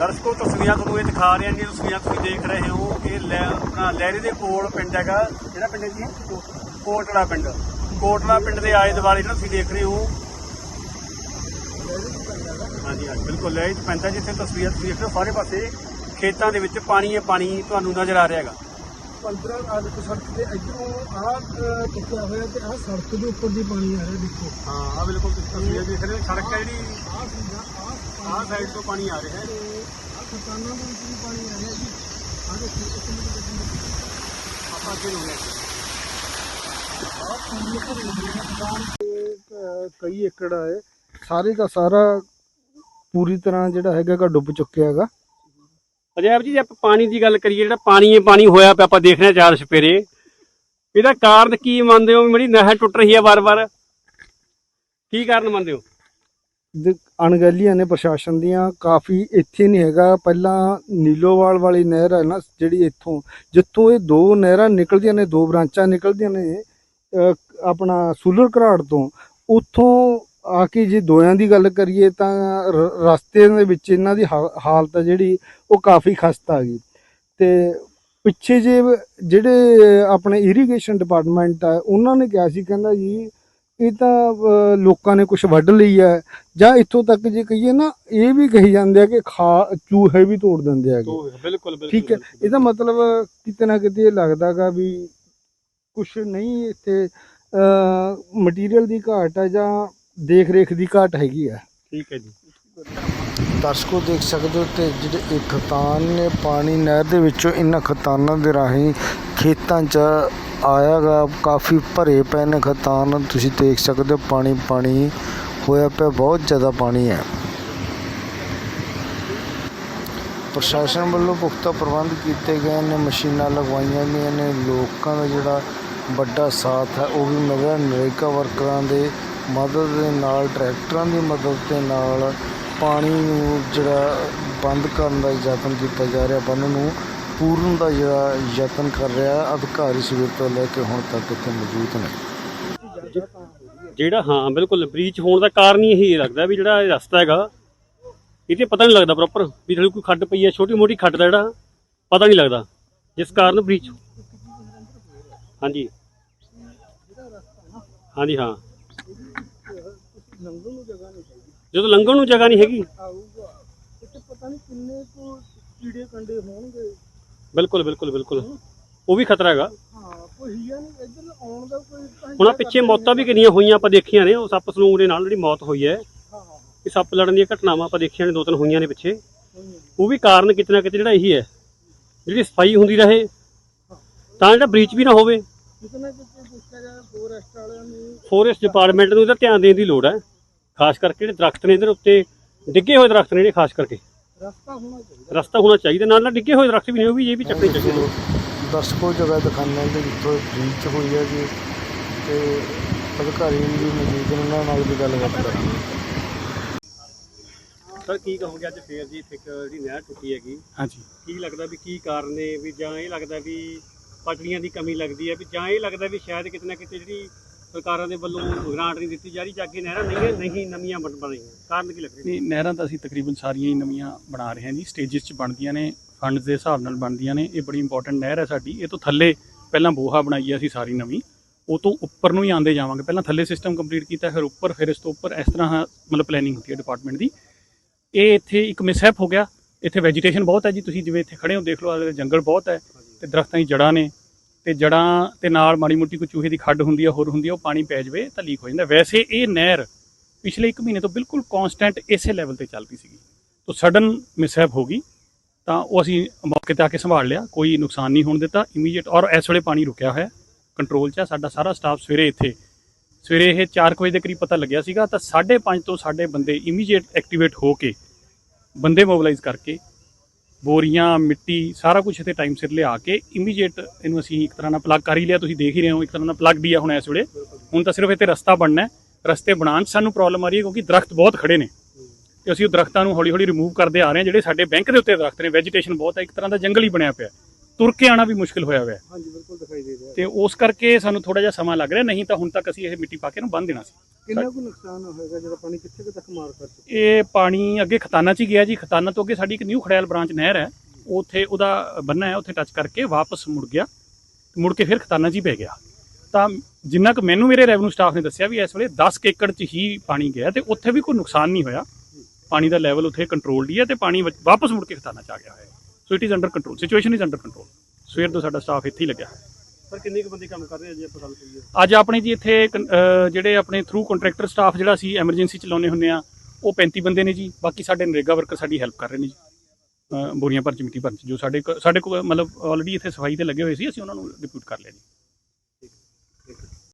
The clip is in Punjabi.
ਦਰਸ਼ਕੋ, ਤਸਵੀਰਾਂ ਤੁਹਾਨੂੰ ਇਹ ਦਿਖਾ ਰਹੇ ਹਾਂ ਤਸਵੀਰਾਂ ਤੁਸੀਂ ਦੇਖ ਰਹੇ ਹੋ ਇਹ ਲੈ, ਆਪਣਾ ਲਹਿਰੇ ਦੇ ਕੋਲ ਪਿੰਡ ਹੈਗਾ। ਜਿਹੜਾ ਪਿੰਡ ਹੈ ਜੀ ਕੋਟੜਾ ਪਿੰਡ। ਕੋਟੜਾ ਪਿੰਡ ਦੇ ਆਲੇ ਦੁਆਲੇ ਜਿਹੜਾ ਤੁਸੀਂ ਦੇਖ ਰਹੇ ਹੋ। ਹਾਂਜੀ ਹਾਂਜੀ, ਬਿਲਕੁਲ ਲਹਿਰੇ 'ਚ ਪੈਂਦਾ ਜਿੱਥੇ ਤਸਵੀਰਾਂ ਤੁਸੀਂ ਦੇਖ ਰਹੇ ਹੋ। ਸਾਰੇ ਪਾਸੇ ਖੇਤਾਂ ਦੇ ਵਿੱਚ ਪਾਣੀ ਹੈ, ਪਾਣੀ ਤੁਹਾਨੂੰ ਨਜ਼ਰ ਆ ਰਿਹਾ ਹੈਗਾ। 15 ਆਦਿਕ ਸੜਕ ਤੇ ਇਧਰੋਂ ਆਹ ਟੁੱਟਿਆ ਹੋਇਆ ਤੇ ਆਹ ਸੜਕ ਦੇ ਉੱਪਰ ਦੀ ਪਾਣੀ ਆ ਰਿਹਾ ਦੇਖੋ। ਹਾਂ ਆ ਬਿਲਕੁਲ ਤੁਸੀਂ ਤਸਵੀਰਾਂ ਦੇਖ ਰਹੇ ਹੋ ਸੜਕ ਹੈ ਜਿਹੜੀ। ਆਹ ਸੀਗਾ ਆਹ ਆਹ ਸਾਈਡ ਤੋਂ ਪਾਣੀ ਆ ਰਿਹਾ ਹੈ। ਆਹ ਖਤਾਨਾਂ ਦੇ ਵਿੱਚ ਵੀ ਪਾਣੀ ਆ ਰਿਹਾ ਜੀ। ਆਹ ਦੇਖੋ ਇੱਕ ਮਿੰਟ ਇੱਕ ਮਿੰਟ। ਆਪਾਂ ਅੱਗੇ ਨੂੰ ਅਹ ਕਈ ਏਕੜ ਹੈ ਸਾਰੇ ਦਾ ਸਾਰਾ ਪੂਰੀ ਤਰ੍ਹਾਂ ਜਿਹੜਾ ਹੈਗਾ ਗਾ ਡੁੱਬ ਚੁੱਕਿਆ ਹੈਗਾ। ਅਜੈਬ ਜੀ, ਜੇ ਆਪਾਂ ਪਾਣੀ ਦੀ ਗੱਲ ਕਰੀਏ, ਜਿਹੜਾ ਪਾਣੀ ਹੈ ਪਾਣੀ ਹੋਇਆ ਪਿਆ, ਆਪਾਂ ਦੇਖ ਰਹੇ ਚਾਰ ਸਪੇਰੇ ਇਹਦਾ ਕਾਰਨ ਕੀ ਮੰਨਦੇ ਹੋ? ਮੇਰੀ ਨਹਿਰ ਟੁੱਟ ਰਹੀ ਹੈ ਵਾਰ-ਵਾਰ। ਕੀ ਕਾਰਨ ਮੰਨਦੇ ਹੋ? ਅਣਗਹਿਲੀਆਂ ਨੇ ਪ੍ਰਸ਼ਾਸਨ ਦੀਆਂ, ਕਾਫੀ ਇੱਥੇ ਨਹੀਂ ਹੈਗਾ। ਪਹਿਲਾਂ ਨੀਲੋਵਾਲ ਵਾਲੀ ਨਹਿਰ ਹੈ ਨਾ, ਜਿਹੜੀ ਇੱਥੋਂ, ਜਿੱਥੋਂ ਇਹ ਦੋ ਨਹਿਰਾਂ ਨਿਕਲਦੀਆਂ ਨੇ, ਦੋ ਬ੍ਰਾਂਚਾਂ ਨਿਕਲਦੀਆਂ ਨੇ ਆਪਣਾ ਸੂਲਰ ਘਰਾੜ ਤੋਂ, ਉੱਥੋਂ ਆ ਕੇ ਜੇ ਦੋਆਂ ਦੀ ਗੱਲ ਕਰੀਏ ਤਾਂ ਰਸਤੇ ਦੇ ਵਿੱਚ ਇਹਨਾਂ ਦੀ ਹਾਲਤ ਹੈ ਜਿਹੜੀ ਉਹ ਕਾਫੀ ਖਸਤਾ ਆ ਗਈ। ਤੇ ਪਿੱਛੇ ਜੇ ਜਿਹੜੇ ਆਪਣੇ ਇਰੀਗੇਸ਼ਨ ਡਿਪਾਰਟਮੈਂਟ ਆ ਉਹਨਾਂ ਨੇ ਕਿਹਾ ਸੀ ਕਹਿੰਦਾ ਜੀ ਇਹ ਤਾਂ ਲੋਕਾਂ ਨੇ ਕੁਝ ਵੱਢ ਲਈ ਹੈ ਜਾਂ ਇੱਥੋਂ ਤੱਕ ਜੇ ਕਹੀਏ ਨਾ ਇਹ ਵੀ ਕਹੀ ਜਾਂਦੇ ਆ ਕਿ ਖਾ ਚੂਹੇ ਵੀ ਤੋੜ ਦਿੰਦੇ ਹੈਗੇ ਬਿਲਕੁਲ ਬਿਲਕੁਲ ਠੀਕ ਹੈ ਇਹਦਾ ਮਤਲਬ ਕਿਤੇ ਨਾ ਕਿਤੇ ਇਹ ਲੱਗਦਾਗਾ ਵੀ ਕੁਝ ਨਹੀਂ ਇੱਥੇ ਮਟੀਰੀਅਲ ਦੀ ਘਾਟ ਹੈ ਜਾਂ ਦੇਖ ਰੇਖ ਦੀ ਘਾਟ ਹੈਗੀ ਆ। ਠੀਕ ਹੈ ਜੀ। ਦਰਸ਼ਕੋ ਦੇਖ ਸਕਦੇ ਹੋ ਤੇ ਜਿਹੜੇ ਇਹ ਖਤਾਨ ਨੇ ਪਾਣੀ ਨਹਿਰ ਦੇ ਵਿੱਚੋਂ ਇਹਨਾਂ ਖਤਾਨਾਂ ਦੇ ਰਾਹੀਂ ਖੇਤਾਂ 'ਚ ਆਇਆਗਾ ਕਾਫੀ ਭਰੇ ਪਏ ਨੇ ਖਤਾਨ। ਤੁਸੀਂ ਦੇਖ ਸਕਦੇ ਹੋ ਪਾਣੀ ਪਾਣੀ ਹੋਇਆ ਪਿਆ ਬਹੁਤ ਜ਼ਿਆਦਾ ਪਾਣੀ ਹੈ। ਪ੍ਰਸ਼ਾਸਨ ਵੱਲੋਂ ਪੁਖਤਾ ਪ੍ਰਬੰਧ ਕੀਤੇ ਗਏ ਨੇ ਮਸ਼ੀਨਾਂ ਲਗਵਾਈਆਂ ਗਈਆਂ ਨੇ ਲੋਕਾਂ ਦਾ ਜਿਹੜਾ ਵੱਡਾ ਸਾਥ ਹੈ ਉਹ ਵੀ ਮਿਲ ਰਿਹਾ ਨਰੇਗਾ ਵਰਕਰਾਂ ਦੇ ਮਦਦ ਦੇ ਨਾਲ, ਟਰੈਕਟਰਾਂ ਦੀ ਮਦਦ ਦੇ ਨਾਲ ਪਾਣੀ ਨੂੰ ਜਿਹੜਾ ਬੰਦ ਕਰਨ ਦਾ ਯਤਨ ਕੀਤਾ ਜਾ ਰਿਹਾ। ਬੰਨ ਨੂੰ ਪੂਰਨ ਦਾ ਜਿਹੜਾ ਯਤਨ ਕਰ ਰਿਹਾ ਅਧਿਕਾਰੀ ਸਵੇਰ ਤੋਂ ਲੈ ਕੇ ਹੁਣ ਤੱਕ ਇੱਥੇ ਮੌਜੂਦ ਨੇ। ਜਿਹੜਾ ਹਾਂ, ਬਿਲਕੁਲ ਬ੍ਰੀਚ ਹੋਣ ਦਾ ਕਾਰਨ ਹੀ ਇਹੀ ਲੱਗਦਾ ਵੀ ਜਿਹੜਾ ਇਹ ਰਸਤਾ ਹੈਗਾ ਇਹ ਤੇ ਪਤਾ ਨਹੀਂ ਲੱਗਦਾ ਪ੍ਰੋਪਰ ਵੀ ਜਿਹੜੀ ਕੋਈ ਖੱਡ ਪਈ ਹੈ ਛੋਟੀ ਮੋਟੀ ਖੱਡ ਦਾ ਜਿਹੜਾ, ਪਤਾ ਨਹੀਂ ਲੱਗਦਾ। ਜਿਸ ਕਾਰਨ ਬ੍ਰੀਚ ਹਾਂਜੀ। ਹਾਂਜੀ, ਹਾਂ। ਲੰਘਣ ਨੂੰ ਜਗ੍ਹਾ ਨਹੀਂ ਹੈਗੀ। ਜਦੋਂ ਲੰਘਣ ਨੂੰ ਜਗ੍ਹਾ ਨਹੀਂ ਹੈਗੀ। ਆਊਗਾ। ਇੱਥੇ ਪਤਾ ਨਹੀਂ ਕਿੰਨੇ ਕੁ ਕੀੜੇ ਕੰਡੇ ਹੋਣਗੇ। ਬਿਲਕੁਲ ਬਿਲਕੁਲ ਬਿਲਕੁਲ। ਉਹ ਵੀ ਖਤਰਾ ਹੈਗਾ। ਹਾਂ ਕੋਈ ਹੀਆ ਨਹੀਂ। ਇੱਧਰ ਆਉਣ ਦਾ ਕੋਈ ਤਾਂ ਹੁਣ ਆਹ ਪਿੱਛੇ ਮੌਤਾਂ ਵੀ ਕਿੰਨੀਆਂ ਹੋਈਆਂ ਆਪਾਂ ਦੇਖੀਆਂ ਨੇ। ਉਹ ਸੱਪ ਸਲੂੰਗ ਦੇ ਨਾਲ ਜਿਹੜੀ ਮੌਤ ਹੋਈ ਹੈ। ਹਾਂ ਹਾਂ। ਇਹ ਸੱਪ ਲੜਨ ਦੀਆਂ ਘਟਨਾਵਾਂ ਆਪਾਂ ਦੇਖੀਆਂ ਨੇ ਦੋ ਤਿੰਨ ਹੋਈਆਂ ਨੇ ਪਿੱਛੇ। ਉਹ ਵੀ ਕਾਰਨ ਕਿਤੇ ਨਾ ਕਿਤੇ ਜਿਹੜਾ ਇਹੀ ਹੈ। ਜਿਹੜੀ ਸਫ਼ਾਈ ਹੁੰਦੀ ਰਹੇ ਤਾਂ ਜਿਹੜਾ ਬ੍ਰੀਚ ਵੀ ਨਾ ਹੋਵੇ। ਫੋਰੈਸਟ ਵਾਲਿਆਂ ਨੂੰ ਫੋਰੈਸਟ ਡਿਪਾਰਟਮੈਂਟ ਨੂੰ ਇਹਦਾ ਧਿਆਨ ਦੇਣ ਦੀ ਲੋੜ ਹੈ। ਖਾਸ ਕਰਕੇ ਜਿਹੜੇ ਦਰਖਤ ਨੇ ਇਧਰ ਉੱਤੇ ਡਿੱਗੇ ਹੋਏ ਦਰਖਤ ਨੇ ਜਿਹੜੇ ਖਾਸ ਕਰਕੇ। ਰਸਤਾ ਹੋਣਾ ਚਾਹੀਦਾ। ਰਸਤਾ ਹੋਣਾ ਚਾਹੀਦਾ ਨਾਲ ਨਾਲ ਡਿੱਗੇ ਹੋਏ ਦਰਖਤ ਵੀ ਨੇ ਉਹ ਵੀ ਇਹ ਵੀ ਚੱਕਣੇ ਚਾਹੀਦੇ ਨੇ। ਦਰਸ਼ਕੋ ਜਗ੍ਹਾ ਦਿਖਾਉਂਦੇ ਕਿ ਜਿੱਥੋਂ ਬ੍ਰੀਚ ਹੋਈ ਹੈ ਜੀ। ਤੇ ਅਧਿਕਾਰੀ ਵੀ ਮੌਜੂਦ ਨੇ ਉਹਨਾਂ ਨਾਲ ਵੀ ਗੱਲਬਾਤ ਕਰਾਂਗੇ ਸਰ ਕੀ ਕਹੋਗੇ ਅੱਜ ਫੇਰ ਜੀ ਇੱਥੇ ਇੱਕ ਜਿਹੜੀ ਨਹਿਰ ਟੁੱਟੀ ਹੈਗੀ। ਹਾਂਜੀ। ਕੀ ਲੱਗਦਾ ਵੀ ਕੀ ਕਾਰਨ ਨੇ ਵੀ ਜਾਂ ਇਹ ਲੱਗਦਾ ਵੀ ਪਟੜੀਆਂ ਦੀ ਕਮੀ ਲੱਗਦੀ ਹੈ ਵੀ ਜਾਂ ਇਹ ਲੱਗਦਾ ਵੀ ਸ਼ਾਇਦ ਕਿਤੇ ਨਾ ਕਿਤੇ ਜਿਹੜੀ ਸਰਕਾਰਾਂ ਦੇ ਵੱਲੋਂ ਗ੍ਰਾਂਟ ਨਹੀਂ ਦਿੱਤੀ ਜਾ ਰਹੀ ਜਾ ਕੇ ਨਹਿਰਾਂ ਨਹੀਂ ਨਹੀਂ ਨਵੀਆਂ ਬਣ ਬਣ ਰਹੀਆਂ। ਕਾਰਨ ਕੀ ਲੱਗ ਰਿਹਾ? ਨਹੀਂ, ਨਹਿਰਾਂ ਤਾਂ ਅਸੀਂ ਤਕਰੀਬਨ ਸਾਰੀਆਂ ਹੀ ਨਵੀਆਂ ਬਣਾ ਰਹੇ ਹਾਂ ਜੀ। ਸਟੇजेस 'ਚ ਬਣਦੀਆਂ ਨੇ ਫੰਡਸ ਦੇ ਹਿਸਾਬ ਨਾਲ ਬਣਦੀਆਂ ਨੇ। ਇਹ ਬੜੀ ਇੰਪੋਰਟੈਂਟ ਨਹਿਰ ਹੈ ਸਾਡੀ। ਇਹ ਤੋਂ ਥੱਲੇ ਪਹਿਲਾਂ ਬੋਹਾ ਬਣਾਈ ਹੈ ਅਸੀਂ ਸਾਰੀ ਨਵੀਂ। ਉਹ ਤੋਂ ਉੱਪਰ ਨੂੰ ਹੀ ਆਂਦੇ ਜਾਵਾਂਗੇ। ਪਹਿਲਾਂ ਥੱਲੇ ਸਿਸਟਮ ਕੰਪਲੀਟ ਕੀਤਾ, ਫਿਰ ਉੱਪਰ, ਫਿਰ ਇਸ ਤੋਂ ਉੱਪਰ ਇਸ ਤਰ੍ਹਾਂ ਮਤਲਬ ਪਲੈਨਿੰਗ ਹੁੰਦੀ ਹੈ ਡਿਪਾਰਟਮੈਂਟ ਦੀ। ਇਹ ਇੱਥੇ ਇੱਕ ਮਿਸਹੈਪ ਹੋ ਗਿਆ। ਇੱਥੇ ਵੈਜੀਟੇਸ਼ਨ ਬਹੁਤ ਹੈ ਜੀ, ਤੁਸੀਂ ਜਿਵੇਂ ਇੱਥੇ ਖੜੇ ਹੋ, ਦੇਖ ਲਓ, ਆਲੇ ਜੰਗਲ ਬਹੁਤ ਹੈ ਤੇ ਦਰਖਤਾਂ ਦੀ ਜੜ੍ਹਾਂ ਨੇ ਤੇ ਜੜ੍ਹਾਂ ਤੇ ਨਾਲ ਮਾੜੀ ਮੋਟੀ ਕੋਈ ਚੂਹੇ ਦੀ ਖੱਡ ਹੁੰਦੀ ਹੈ ਹੋਰ ਹੁੰਦੀ ਹੈ ਉਹ ਪਾਣੀ ਪੈ ਜਾਵੇ ਤਾਂ ਲੀਕ ਹੋ ਜਾਂਦਾ। ਵੈਸੇ ਇਹ ਨਹਿਰ ਪਿਛਲੇ 1 ਮਹੀਨੇ ਤੋਂ ਬਿਲਕੁਲ ਕਨਸਟੈਂਟ ਇਸੇ ਲੈਵਲ ਤੇ ਚੱਲ ਪਈ ਸੀਗੀ। ਤੋਂ ਸਡਨ ਮਿਸਹੈਪ ਹੋ ਗਈ, ਤਾਂ ਉਹ ਅਸੀਂ ਮੌਕੇ ਤੇ ਆ ਕੇ ਸੰਭਾਲ ਲਿਆ, ਕੋਈ ਨੁਕਸਾਨ ਨਹੀਂ ਹੋਣ ਦਿੱਤਾ ਇਮੀਡੀਏਟ ਔਰ ਇਸ ਵੇਲੇ ਪਾਣੀ ਰੁਕਿਆ ਹੋਇਆ ਕੰਟਰੋਲ 'ਚ ਆ, ਸਾਡਾ ਸਾਰਾ ਸਟਾਫ ਸਵੇਰੇ ਇੱਥੇ। ਸਵੇਰੇ ਇਹ 4 ਵਜੇ ਦੇ ਕਰੀਬ ਪਤਾ ਲੱਗਿਆ ਸੀਗਾ, ਤਾਂ 5:30 ਤੋਂ ਸਾਡੇ ਬੰਦੇ ਇਮੀਡੀਏਟ ਐਕਟੀਵੇਟ ਹੋ ਕੇ ਬੰਦੇ ਮੋਬਿਲਾਈਜ਼ ਕਰਕੇ ਬੋਰੀਆਂ, ਮਿੱਟੀ, ਸਾਰਾ ਕੁਝ ਇੱਥੇ ਟਾਈਮ ਸਿਰ ਲਿਆ ਕੇ ਇਮੀਡੀਏਟ ਇਹਨੂੰ ਅਸੀਂ ਇੱਕ ਤਰ੍ਹਾਂ ਨਾਲ ਪਲੱਗ ਕਰ ਹੀ ਲਿਆ। ਤੁਸੀਂ ਦੇਖ ਹੀ ਰਹੇ ਹੋ, ਇੱਕ ਤਰ੍ਹਾਂ ਨਾਲ ਪਲੱਗ ਵੀ ਆ ਹੁਣ ਇਸ ਵੇਲੇ। ਹੁਣ ਤਾਂ ਸਿਰਫ ਇੱਥੇ ਰਸਤਾ ਬਣਨਾ ਹੈ। ਰਸਤੇ ਬਣਾਉਣ 'ਚ ਸਾਨੂੰ ਪ੍ਰੋਬਲਮ ਆ ਰਹੀ ਹੈ ਕਿਉਂਕਿ ਦਰਖਤ ਬਹੁਤ ਖੜੇ ਨੇ। ਤੇ ਅਸੀਂ ਉਹ ਦਰਖਤਾਂ ਨੂੰ ਹੌਲੀ ਹੌਲੀ ਰਿਮੂਵ ਕਰਦੇ ਆ ਰਹੇ ਹਾਂ ਜਿਹੜੇ ਸਾਡੇ ਬੈਂਕ ਦੇ ਉੱਤੇ ਦਰਖਤ ਨੇ। ਵੈਜੀਟੇਸ਼ਨ ਬਹੁਤ ਹੈ, ਇੱਕ ਤਰ੍ਹਾਂ ਦਾ ਜੰਗਲ ਹੀ ਬਣਿਆ ਪਿਆ। ਤੁਰ ਕੇ ਆਣਾ ਵੀ ਮੁਸ਼ਕਿਲ ਹੋਇਆ ਹੋਇਆ। ਹਾਂਜੀ ਬਿਲਕੁਲ ਦਿਖਾਈ ਦੇ ਰਿਹਾ ਤੇ ਉਸ ਕਰਕੇ ਸਾਨੂੰ ਥੋੜਾ ਜਿਹਾ ਸਮਾਂ ਲੱਗ ਰਿਹਾ ਨਹੀਂ ਤਾਂ ਹੁਣ ਤੱਕ ਅਸੀਂ ਇਹ ਮਿੱਟੀ ਪਾ ਕੇ ਨੂੰ ਬੰਨ ਦੇਣਾ ਸੀ। ਕਿੰਨਾ ਕੁ ਨੁਕਸਾਨ ਹੋਏਗਾ ਜਿਹੜਾ ਪਾਣੀ ਕਿੱਥੇ ਕੁ ਤੱਕ ਮਾਰ ਕਰ ਇਹ ਪਾਣੀ ਅੱਗੇ ਖਤਾਨਾ 'ਚ ਹੀ ਗਿਆ ਜੀ ਖਤਾਨਾ ਤੋਂ ਅੱਗੇ ਸਾਡੀ ਇੱਕ ਨਿਊ ਖੜਿਆਲ ਬ੍ਰਾਂਚ ਨਹਿਰ ਹੈ। ਉੱਥੇ ਉਹਦਾ ਬੰਨਾ ਹੈ ਉੱਥੇ ਟੱਚ ਕਰਕੇ ਵਾਪਸ ਮੁੜ ਗਿਆ ਮੁੜ ਕੇ ਫਿਰ ਖਤਾਨਾ 'ਚ ਹੀ ਪੈ ਗਿਆ। ਤਾਂ ਜਿੰਨਾ ਕੁ ਮੈਨੂੰ ਮੇਰੇ ਰੈਵਨਿਊ ਸਟਾਫ ਨੇ ਦੱਸਿਆ ਵੀ ਇਸ ਵੇਲੇ 10 ਕੁ ਏਕੜ 'ਚ ਹੀ ਪਾਣੀ ਗਿਆ ਤੇ ਉੱਥੇ ਵੀ ਕੋਈ ਨੁਕਸਾਨ ਨਹੀਂ ਹੋਇਆ। ਪਾਣੀ ਦਾ ਲੈਵਲ ਉੱਥੇ ਕੰਟਰੋਲਡ ਹੀ ਹੈ ਤੇ ਪਾਣੀ ਵਾਪਸ ਮੁੜ ਕੇ ਖਤਾਨਾ 'ਚ ਆ ਗਿਆ ਹੈ। So it is under control situation is under control ਸਵੇਰ ਤੋਂ ਸਾਡਾ ਸਟਾਫ ਇੱਥੇ ਹੀ ਲੱਗਿਆ। ਪਰ ਕਿੰਨੇ ਕੁ ਬੰਦੇ ਕੰਮ ਕਰ ਰਹੇ ਆ ਜੇ ਆਪਾਂ ਗੱਲ ਕਰੀਏ? ਅੱਜ ਆਪਣੇ ਜੀ ਇੱਥੇ ਜਿਹੜੇ ਆਪਣੇ ਥਰੂ ਕੰਟਰੈਕਟਰ ਸਟਾਫ ਜਿਹੜਾ ਸੀ ਐਮਰਜੈਂਸੀ ਚਲਾਉਨੇ ਹੁੰਦੇ ਆ ਉਹ 35 ਬੰਦੇ ਨੇ ਜੀ। ਬਾਕੀ ਸਾਡੇ ਨਰੇਗਾ ਵਰਕਰ ਸਾਡੀ ਹੈਲਪ ਕਰ ਰਹੇ ਨੇ ਜੀ। ਬੋਰੀਆਂ ਭਰਨ ਚ ਮਿੱਟੀ ਭਰਨ ਚ ਜੋ ਸਾਡੇ ਸਾਡੇ ਕੋਲ ਮਤਲਬ ਆਲਰੇਡੀ ਇੱਥੇ ਸਫ਼ਾਈ ਤੇ ਲੱਗੇ ਹੋਏ ਸੀ ਅਸੀਂ ਉਹਨਾਂ ਨੂੰ ਡਿਪਿਊਟ ਕਰ ਲਿਆ ਜੀ।